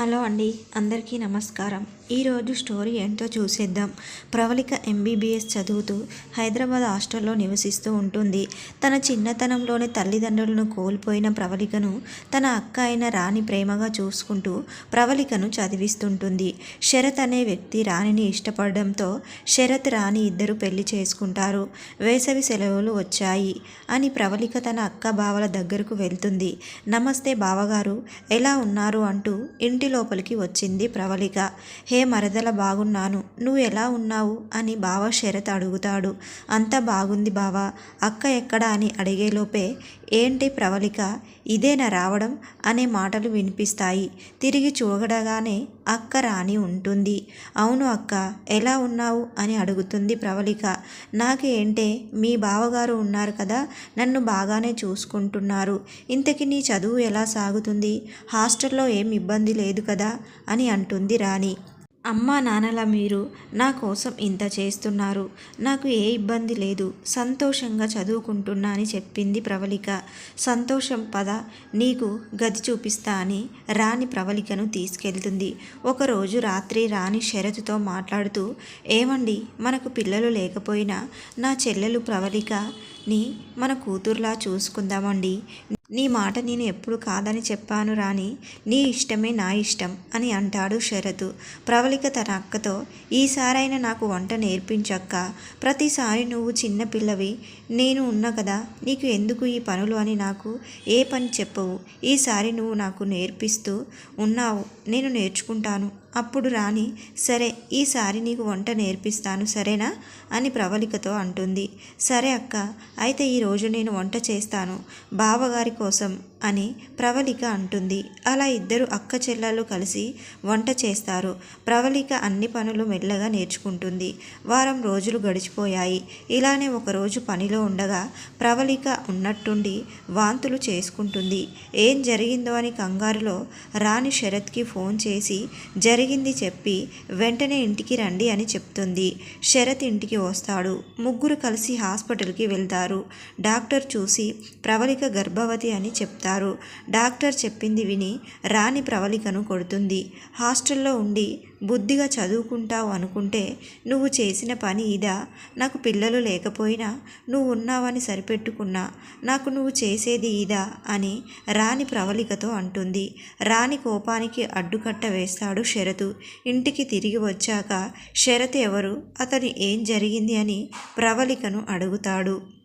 Hello అండి అందరికీ నమస్కారం. ఈరోజు స్టోరీ ఏంటో చూసేద్దాం. ప్రవళిక ఎంబీబీఎస్ చదువుతూ హైదరాబాద్ హాస్టల్లో నివసిస్తూ ఉంటుంది. తన చిన్నతనంలోనే తల్లిదండ్రులను కోల్పోయిన ప్రవళికను తన అక్క అయిన రాణి ప్రేమగా చూసుకుంటూ ప్రవళికను చదివిస్తుంటుంది. శరత్ అనే వ్యక్తి రాణిని ఇష్టపడడంతో శరత్ రాణి ఇద్దరు పెళ్ళి చేసుకుంటారు. వేసవి సెలవులు వచ్చాయి అని ప్రవళిక తన అక్క బావల దగ్గరకు వెళ్తుంది. నమస్తే బావగారు ఎలా ఉన్నారు? అంటూ ఇంటి లోపలికి వచ్చింది ప్రవళిక. హే మరదల బాగున్నాను. నువ్వు ఎలా ఉన్నావు అని బావ శరత్ అడుగుతాడు. అంత బాగుంది బావ. అక్క ఎక్కడ అని అడిగేలోపే ఏంటి ప్రవళిక? ఇదేనా రావడం? అనే మాటలు వినిపిస్తాయి. తిరిగి చూడగానే అక్క రాణి ఉంటుంది. అవును అక్క ఎలా ఉన్నావు? అని అడుగుతుంది ప్రవళిక. నాకు ఏంటే మీ బావగారు ఉన్నారు కదా నన్ను బాగానే చూసుకుంటున్నారు. ఇంతకి నీ చదువు ఎలా సాగుతుంది? హాస్టల్లో ఏం ఇబ్బంది లేదు కదా అని అంటుంది రాణి. అమ్మా నాన్నల మీరు నా కోసం ఇంత చేస్తున్నారు. నాకు ఏ ఇబ్బంది లేదు. సంతోషంగా చదువుకుంటున్నా అని చెప్పింది ప్రవళిక. సంతోషం పద నీకు గది చూపిస్తా అని రాణి ప్రవళికను తీసుకెళ్తుంది. ఒకరోజు రాత్రి రాణి శరత్తో మాట్లాడుతూ ఏమండి మనకు పిల్లలు లేకపోయినా నా చెల్లెలు ప్రవళికని మన కూతురులా చూసుకుందామండి. నీ మాట నేను ఎప్పుడు కాదని చెప్పాను రాని నీ ఇష్టమే నా ఇష్టం అని అంటాడు శరదు ప్రవళిక తన అక్కతో ఈసారైనా నాకు వంట నేర్పించక్క. ప్రతిసారి నువ్వు చిన్న పిల్లవి నేను ఉన్నా కదా నీకు ఎందుకు ఈ పనులు అని నాకు ఏ పని చెప్పవు. ఈసారి నువ్వు నాకు నేర్పిస్తూ ఉన్నావు నేను నేర్చుకుంటాను. అప్పుడు రాణి సరే ఈసారి నీకు వంట నేర్పిస్తాను సరేనా? అని ప్రవళికతో అంటుంది. సరే అక్క అయితే ఈరోజు నేను వంట చేస్తాను. బావగారి కోసం అని ప్రవళిక అంటుంది. అలా ఇద్దరు అక్క చెల్లెలు కలిసి వంట చేస్తారు. ప్రవళిక అన్ని పనులు మెల్లగా నేర్చుకుంటుంది. వారం రోజులు గడిచిపోయాయి. ఇలానే ఒకరోజు పనిలో ఉండగా ప్రవళిక ఉన్నట్టుండి వాంతులు చేసుకుంటుంది. ఏం జరిగిందో అని కంగారులో రాణి శరత్కి ఫోన్ చేసి జరిగింది చెప్పి వెంటనే ఇంటికి రండి అని చెప్తుంది. శరత్ ఇంటికి వస్తాడు. ముగ్గురు కలిసి హాస్పిటల్కి వెళ్తారు. డాక్టర్ చూసి ప్రవళిక గర్భవతి అని చెప్తారు. డాక్టర్ చెప్పింది విని రాణి ప్రవళికను కొడుతుంది. హాస్టల్లో ఉండి బుద్ధిగా చదువుకుంటావు అనుకుంటే నువ్వు చేసిన పని ఇదా? నాకు పిల్లలు లేకపోయినా నువ్వు ఉన్నావని సరిపెట్టుకున్నా. నాకు నువ్వు చేసేది ఇదా? అని రాణి ప్రవళికతో అంటుంది. రాణి కోపానికి అడ్డుకట్ట వేస్తాడు శరతు. ఇంటికి తిరిగి వచ్చాక శరత్ ఎవరు? అతని ఏం జరిగింది అని ప్రవళికను అడుగుతాడు.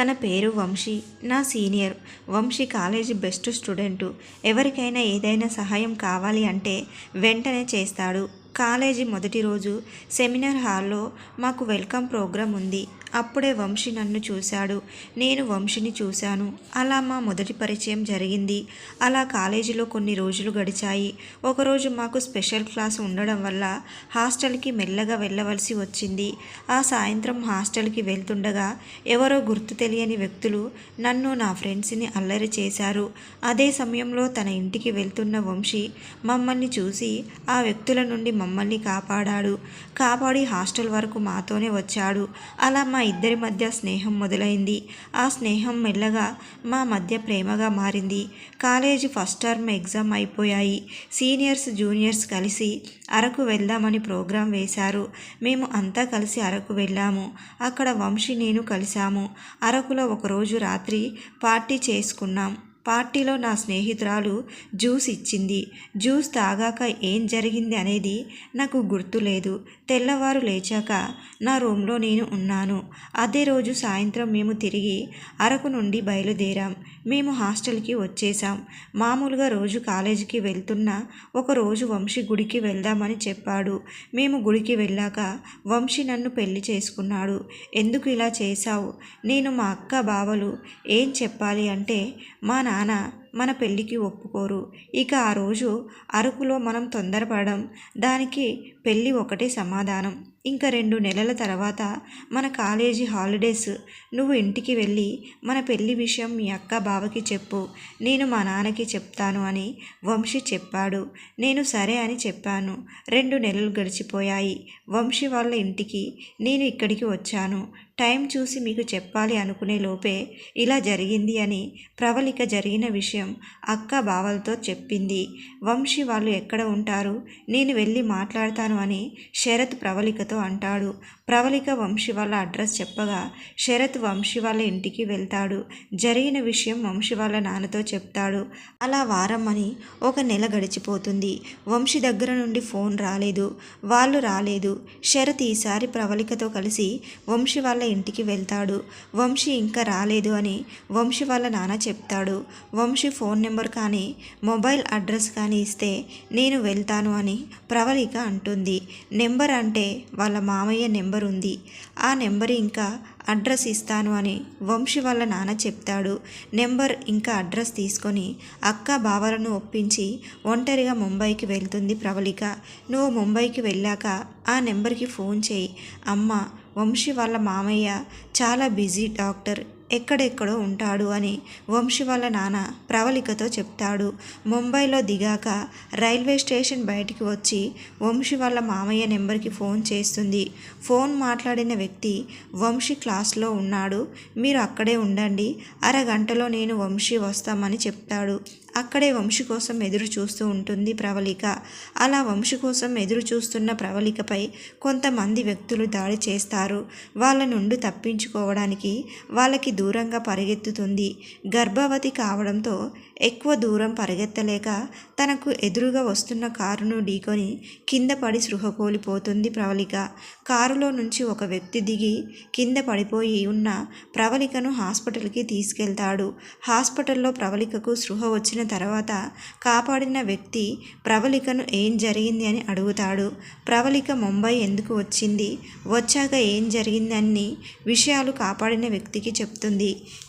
తన పేరు వంశీ. నా senior. Vamshi college best student. ఎవరికైనా ఏదైనా సహాయం కావాలి అంటే వెంటనే చేస్తాడు. కాలేజీ మొదటి రోజు సెమినార్ హాల్లో మాకు వెల్కమ్ ప్రోగ్రాం ఉంది. అప్పుడే వంశీ నన్ను చూశాడు. నేను వంశీని చూశాను. అలా మా మొదటి పరిచయం జరిగింది. అలా కాలేజీలో కొన్ని రోజులు గడిచాయి. ఒకరోజు మాకు స్పెషల్ క్లాస్ ఉండడం వల్ల హాస్టల్కి మెల్లగా వెళ్ళవలసి వచ్చింది. ఆ సాయంత్రం హాస్టల్కి వెళ్తుండగా ఎవరో గుర్తు తెలియని వ్యక్తులు నన్ను నా ఫ్రెండ్స్ని అల్లరి చేశారు. అదే సమయంలో తన ఇంటికి వెళ్తున్న వంశీ మమ్మల్ని చూసి ఆ వ్యక్తుల నుండి మమ్మల్ని కాపాడాడు. కాపాడి హాస్టల్ వరకు మాతోనే వచ్చాడు. అలా మా ఇద్దరి మధ్య స్నేహం మొదలైంది. ఆ స్నేహం మెల్లగా మా మధ్య ప్రేమగా మారింది. కాలేజీ ఫస్ట్ టర్మ్ ఎగ్జామ్ అయిపోయాయి. సీనియర్స్ జూనియర్స్ కలిసి అరకు వెళ్దామని ప్రోగ్రాం వేశారు. మేము అంతా కలిసి అరకు వెళ్ళాము. అక్కడ వంశీ నేను కలిశాము. అరకులో ఒకరోజు రాత్రి పార్టీ చేసుకున్నాం. పార్టీలో నా స్నేహితురాలు జ్యూస్ ఇచ్చింది. జ్యూస్ తాగాక ఏం జరిగింది అనేది నాకు గుర్తులేదు తెల్లవారు లేచాక నా రూమ్లో నేను ఉన్నాను. అదే రోజు సాయంత్రం మేము తిరిగి అరకు నుండి బయలుదేరాం. మేము హాస్టల్కి వచ్చేసాం మామూలుగా రోజు కాలేజీకి వెళ్తున్న ఒక రోజు వంశీ గుడికి వెళ్దామని చెప్పాడు. మేము గుడికి వెళ్ళాక వంశీ నన్ను పెళ్ళి చేసుకున్నాడు. ఎందుకు ఇలా చేశావు? నేను మా అక్క బావలు ఏం చెప్పాలి అంటే మా నా నాన్న మన పెళ్ళికి ఒప్పుకోరు. ఇక ఆ రోజు అరకులో మనం తొందరపడడం దానికి పెళ్ళి ఒకటే సమాధానం. ఇంకా రెండు నెలల తర్వాత మన కాలేజీ హాలిడేస్. నువ్వు ఇంటికి వెళ్ళి మన పెళ్ళి విషయం మీ అక్క బావకి చెప్పు. నేను మా నాన్నకి చెప్తాను అని వంశీ చెప్పాడు. నేను సరే అని చెప్పాను. రెండు నెలలు గడిచిపోయాయి. వంశీ వాళ్ళ ఇంటికి నేను ఇక్కడికి వచ్చాను. టైం చూసి మీకు చెప్పాలి అనుకునే లోపే ఇలా జరిగింది అని ప్రవళిక జరిగిన విషయం విషయం అక్క బావలతో చెప్పింది. వంశీ వాళ్ళు ఎక్కడ ఉంటారు? నేను వెళ్ళి మాట్లాడతాను అని శరత్ ప్రవళికతో అంటాడు. ప్రవళిక వంశీ వాళ్ళ అడ్రస్ చెప్పగా శరత్ వంశీ వాళ్ళ ఇంటికి వెళ్తాడు. జరిగిన విషయం వంశీ వాళ్ళ నాన్నతో చెప్తాడు. అలా వారం అని ఒక నెల గడిచిపోతుంది. వంశీ దగ్గర నుండి ఫోన్ రాలేదు. వాళ్ళు రాలేదు. శరత్ ఈసారి ప్రవళికతో కలిసి వంశీ వాళ్ళ ఇంటికి వెళ్తాడు. వంశీ ఇంకా రాలేదు అని వంశీ వాళ్ళ నాన్న చెప్తాడు. వంశీ ఫోన్ నెంబర్ కానీ మొబైల్ అడ్రస్ కానీ ఇస్తే నేను వెళ్తాను అని ప్రవళిక అంటుంది. నెంబర్ అంటే వాళ్ళ మామయ్య నెంబర్ ఉంది. ఆ నెంబర్ ఇంకా అడ్రస్ ఇస్తాను అని వంశీ వాళ్ళ నాన్న చెప్తాడు. నెంబర్ ఇంకా అడ్రస్ తీసుకొని అక్క బావలను ఒప్పించి ఒంటరిగా ముంబైకి వెళ్తుంది ప్రవళిక. నువ్వు ముంబైకి వెళ్ళాక ఆ నెంబర్కి ఫోన్ చేయి. అమ్మ వంశీ వాళ్ళ మామయ్య చాలా బిజీ డాక్టర్. ఎక్కడెక్కడో ఉంటాడు అని వంశీ వాళ్ళ నాన్న ప్రవళికతో చెప్తాడు. ముంబైలో దిగాక రైల్వే స్టేషన్ బయటికి వచ్చి వంశీ వాళ్ళ మామయ్య నెంబర్కి ఫోన్ చేస్తుంది. ఫోన్ మాట్లాడిన వ్యక్తి వంశీ క్లాస్లో ఉన్నాడు. మీరు అక్కడే ఉండండి. అరగంటలో నేను వంశీ వస్తామని చెప్తాడు. అక్కడే వంశీ కోసం ఎదురు చూస్తూ ఉంటుంది ప్రవళిక. అలా వంశీ కోసం ఎదురు చూస్తున్న ప్రవళికపై కొంతమంది వ్యక్తులు దాడి చేస్తారు. వాళ్ళ నుండి తప్పించుకోవడానికి వాళ్ళకి దూరంగా పరిగెత్తుతుంది. గర్భవతి కావడంతో ఎక్కువ దూరం పరిగెత్తలేక తనకు ఎదురుగా వస్తున్న కారును ఢీకొని కింద పడి సృహ కోల్పోతుంది ప్రవళిక. కారులో నుంచి ఒక వ్యక్తి దిగి కింద పడిపోయి ఉన్న ప్రవళికను హాస్పిటల్కి తీసుకెళ్తాడు. హాస్పిటల్లో ప్రవళికకు సృహ వచ్చిన తర్వాత కాపాడిన వ్యక్తి ప్రవళికను ఏం జరిగింది అని అడుగుతాడు. ప్రవళిక ముంబై ఎందుకు వచ్చింది? వచ్చాక ఏం జరిగిందని విషయాలు కాపాడిన వ్యక్తికి చెప్తుంది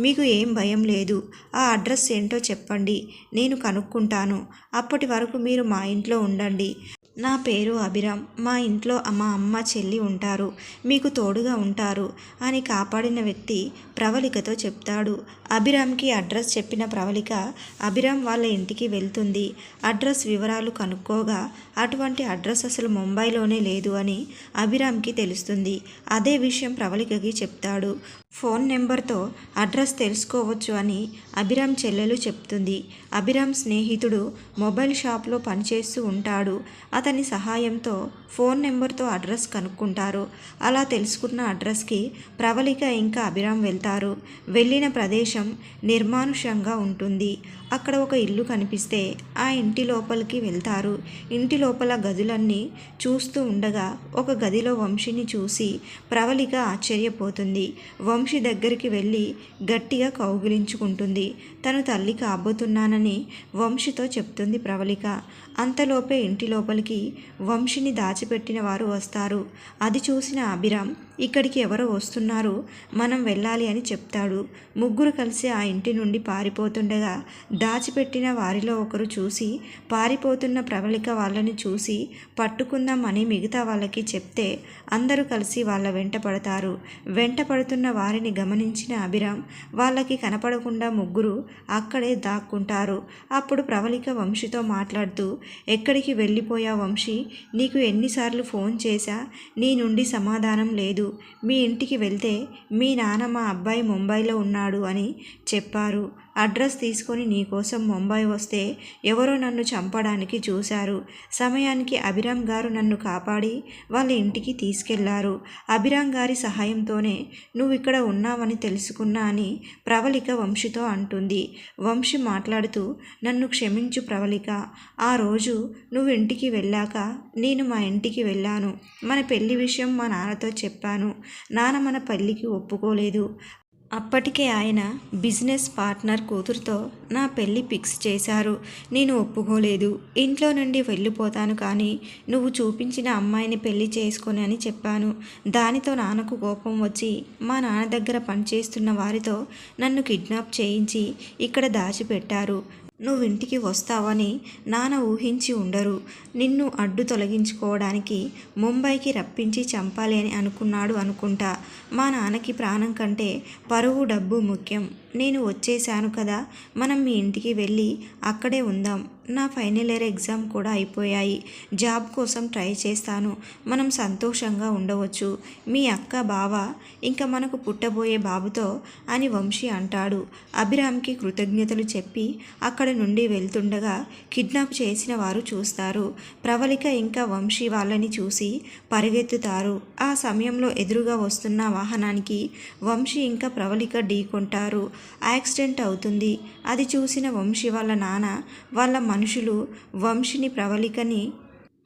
మీకు ఏం భయం లేదు. ఆ అడ్రస్ ఏంటో చెప్పండి. నేను కనుక్కుంటాను. అప్పటి వరకు మీరు మా ఇంట్లో ఉండండి. నా పేరు అభిరామ్. మా ఇంట్లో మా అమ్మ చెల్లి ఉంటారు. మీకు తోడుగా ఉంటారు అని కాపాడిన వ్యక్తి ప్రవళికతో చెప్తాడు. అభిరామ్కి అడ్రస్ చెప్పిన ప్రవళిక అభిరామ్ వాళ్ళ ఇంటికి వెళ్తుంది. అడ్రస్ వివరాలు కనుక్కోగా. అటువంటి అడ్రస్ అసలు ముంబైలోనే లేదు అని అభిరామ్కి తెలుస్తుంది. అదే విషయం ప్రవళికకి చెప్తాడు. ఫోన్ నెంబర్తో అడ్రస్ తెలుసుకోవచ్చు అని అభిరామ్ చెల్లెలు చెప్తుంది. అభిరామ్ స్నేహితుడు మొబైల్ షాప్లో పనిచేస్తూ ఉంటాడు. అతని సహాయంతో ఫోన్ నెంబర్తో అడ్రస్ కనుక్కుంటారు. అలా తెలుసుకున్న అడ్రస్కి ప్రవళిక ఇంకా అభిరామ్ వెళ్తారు. వెళ్ళిన ప్రదేశం నిర్మానుష్యంగా ఉంటుంది. అక్కడ ఒక ఇల్లు కనిపిస్తే ఆ ఇంటి లోపలికి వెళ్తారు. ఇంటి లోపల గదులన్నీ చూస్తూ ఉండగా ఒక గదిలో వంశీని చూసి ప్రవళిక ఆశ్చర్యపోతుంది. వంశీ దగ్గరికి వెళ్ళి గట్టిగా కౌగిలించుకుంటుంది. తను తల్లి కాబోతున్నానని వంశీతో చెప్తుంది ప్రవళిక. అంతలోపే ఇంటి లోపలికి వంశీని దాచిపెట్టిన వారు వస్తారు. అది చూసిన అభిరామ్ ఇక్కడికి ఎవరో వస్తున్నారు మనం వెళ్ళాలి అని చెప్తాడు. ముగ్గురు కలిసి ఆ ఇంటి నుండి పారిపోతుండగా దాచిపెట్టిన వారిలో ఒకరు చూసి పారిపోతున్న ప్రవళిక వాళ్ళని చూసి పట్టుకుందామని మిగతా వాళ్ళకి చెప్తే అందరూ కలిసి వాళ్ళ వెంట పడతారు. వెంట పడుతున్న వారిని గమనించిన అభిరామ్ వాళ్ళకి కనపడకుండా ముగ్గురు అక్కడే దాక్కుంటారు. అప్పుడు ప్రవళిక వంశీతో మాట్లాడుతూ ఎక్కడికి వెళ్ళిపోయా వంశీ? నీకు ఎన్నిసార్లు ఫోన్ చేశా? నీ నుండి సమాధానం లేదు. మీ ఇంటికి వెళ్తే మీ నాన్న మా అబ్బాయి ముంబైలో ఉన్నాడు అని చెప్పారు. అడ్రస్ తీసుకొని నీకోసం ముంబై వస్తే ఎవరో నన్ను చంపడానికి చూశారు. సమయానికి అభిరామ్ గారు నన్ను కాపాడి వాళ్ళ ఇంటికి తీసుకెళ్ళారు. అభిరామ్ గారి సహాయంతోనే నువ్వు ఇక్కడ ఉన్నావని తెలుసుకున్నా అని ప్రవళిక వంశీతో అంటుంది. వంశీ మాట్లాడుతూ నన్ను క్షమించు ప్రవళిక. ఆ రోజు నువ్వు ఇంటికి వెళ్ళాక నేను మా ఇంటికి వెళ్ళాను. మన పెళ్ళి విషయం మా నాన్నతో చెప్పాను. నాన్న మన పెళ్ళికి ఒప్పుకోలేదు. అప్పటికే ఆయన బిజినెస్ పార్ట్నర్ కూతురుతో నా పెళ్ళి ఫిక్స్ చేశారు. నేను ఒప్పుకోలేదు. ఇంట్లో నుండి వెళ్ళిపోతాను కానీ నువ్వు చూపించిన అమ్మాయిని పెళ్ళి చేసుకొని అని చెప్పాను. దానితో నాన్నకు కోపం వచ్చి మా నాన్న దగ్గర పనిచేస్తున్న వారితో నన్ను కిడ్నాప్ చేయించి ఇక్కడ దాచిపెట్టారు. నువ్వు ఇంటికి వస్తావని నాన్న ఊహించి ఉండరు. నిన్ను అడ్డు తొలగించుకోవడానికి ముంబైకి రప్పించి చంపాలి అని అనుకున్నాడు అనుకుంటా. మా నాన్నకి ప్రాణం కంటే పరువు డబ్బు ముఖ్యం. నేను వచ్చేసాను కదా మనం మీ ఇంటికి వెళ్ళి అక్కడే ఉందాం. నా ఫైనల్ ఇయర్ ఎగ్జామ్ కూడా అయిపోయాయి. జాబ్ కోసం ట్రై చేస్తాను. మనం సంతోషంగా ఉండవచ్చు. మీ అక్క బావ ఇంకా మనకు పుట్టబోయే బాబుతో అని వంశీ అంటాడు. అభిరామ్కి కృతజ్ఞతలు చెప్పి అక్కడ నుండి వెళ్తుండగా కిడ్నాప్ చేసిన వారు చూస్తారు. ప్రవళిక ఇంకా వంశీ వాళ్ళని చూసి పరిగెత్తుతారు. ఆ సమయంలో ఎదురుగా వస్తున్న వాహనానికి వంశీ ఇంకా ప్రవళిక ఢీకొంటారు. యాక్సిడెంట్ అవుతుంది. అది చూసిన వంశీ వాళ్ళ నాన్న వాళ్ళ మనుషులు వంశిని ప్రవళికని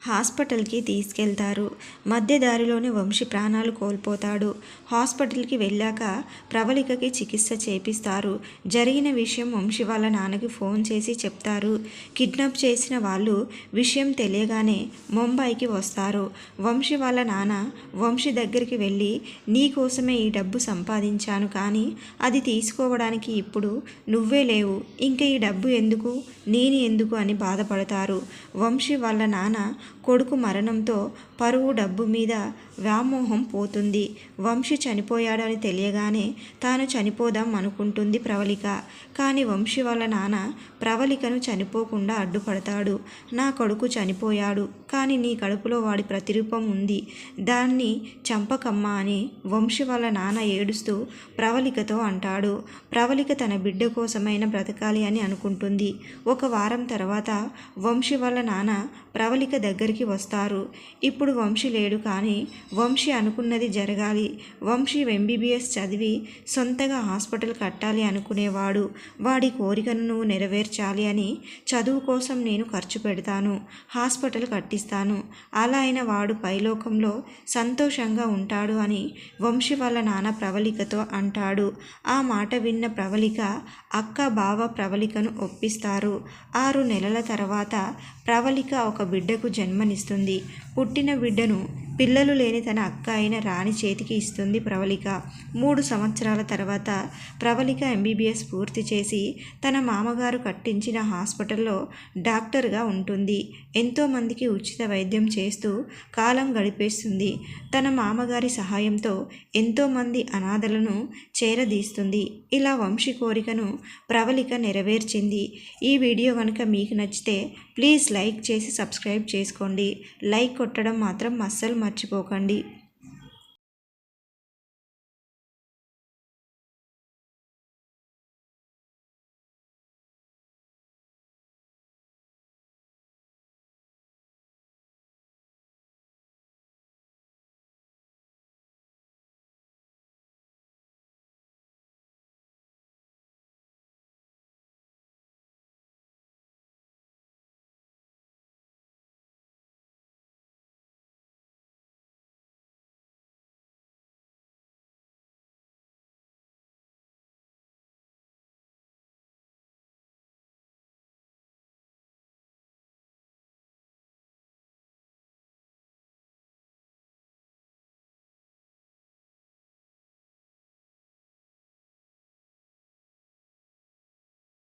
హాస్పిటల్కి తీసుకెళ్తారు. మధ్య దారిలోనే వంశీ ప్రాణాలు కోల్పోతాడు. హాస్పిటల్కి వెళ్ళాక ప్రవళికకి చికిత్స చేపిస్తారు. జరిగిన విషయం వంశీ వాళ్ళ నాన్నకి ఫోన్ చేసి చెప్తారు. కిడ్నాప్ చేసిన వాళ్ళు విషయం తెలియగానే ముంబైకి వస్తారు. వంశీ వాళ్ళ నాన్న వంశీ దగ్గరికి వెళ్ళి నీ కోసమే ఈ డబ్బు సంపాదించాను కానీ అది తీసుకోవడానికి ఇప్పుడు నువ్వే లేవు. ఇంకా ఈ డబ్బు ఎందుకు? నేను ఎందుకు? అని బాధపడతారు. వంశీ వాళ్ళ నాన్న కొడుకు మరణంతో పరువు డబ్బు మీద వ్యామోహం పోతుంది. వంశీ చనిపోయాడని తెలియగానే తాను చనిపోదాం అనుకుంటుంది ప్రవళిక. కానీ వంశీ వాళ్ళ నాన్న ప్రవళికను చనిపోకుండా అడ్డుపడతాడు. నా కొడుకు చనిపోయాడు. కానీ నీ కడుపులో వాడి ప్రతిరూపం ఉంది. దాన్ని చంపకమ్మా అని వంశీ వాళ్ళ నాన్న ఏడుస్తూ ప్రవళికతో అంటాడు. ప్రవళిక తన బిడ్డ కోసమైన బ్రతకాలి అని అనుకుంటుంది. ఒక వారం తర్వాత వంశీ వాళ్ళ నాన్న ప్రవళిక దగ్గరికి వస్తారు. ఇప్పుడు వంశీ లేడు కానీ వంశీ అనుకున్నది జరగాలి. వంశీ ఎంబీబీఎస్ చదివి సొంతగా హాస్పిటల్ కట్టాలి అనుకునేవాడు. వాడి కోరికను నువ్వు నెరవేర్చాలి అని చదువు కోసం నేను ఖర్చు పెడతాను. హాస్పిటల్ కట్టిస్తాను. అలా అయిన వాడు పైలోకంలో సంతోషంగా ఉంటాడు అని వంశీ వాళ్ళ నాన్న ప్రవళికతో అంటాడు. ఆ మాట విన్న ప్రవళిక అక్క బావ ప్రవళికను ఒప్పిస్తారు. ఆరు నెలల తర్వాత ప్రవళిక ఒక బిడ్డకు జన్మనిస్తుంది. పుట్టిన బిడ్డను పిల్లలు లేని తన అక్క అయిన రాణి చేతికి ఇస్తుంది ప్రవళిక. మూడు సంవత్సరాల తర్వాత ప్రవళిక ఎంబీబీఎస్ పూర్తి చేసి తన మామగారు కట్టించిన హాస్పిటల్లో డాక్టర్గా ఉంటుంది. ఎంతోమందికి ఉచిత వైద్యం చేస్తూ కాలం గడిపేస్తుంది. తన మామగారి సహాయంతో ఎంతోమంది అనాథలను చేరదీస్తుంది. ఇలా వంశీ కోరికను ప్రవళిక నెరవేర్చింది. ఈ వీడియో కనుక మీకు నచ్చితే ప్లీజ్ లైక్ చేసి సబ్స్క్రైబ్ చేసుకోండి. లైక్ కొట్టడం మాత్రం అస్సలు మర్చిపోకండి.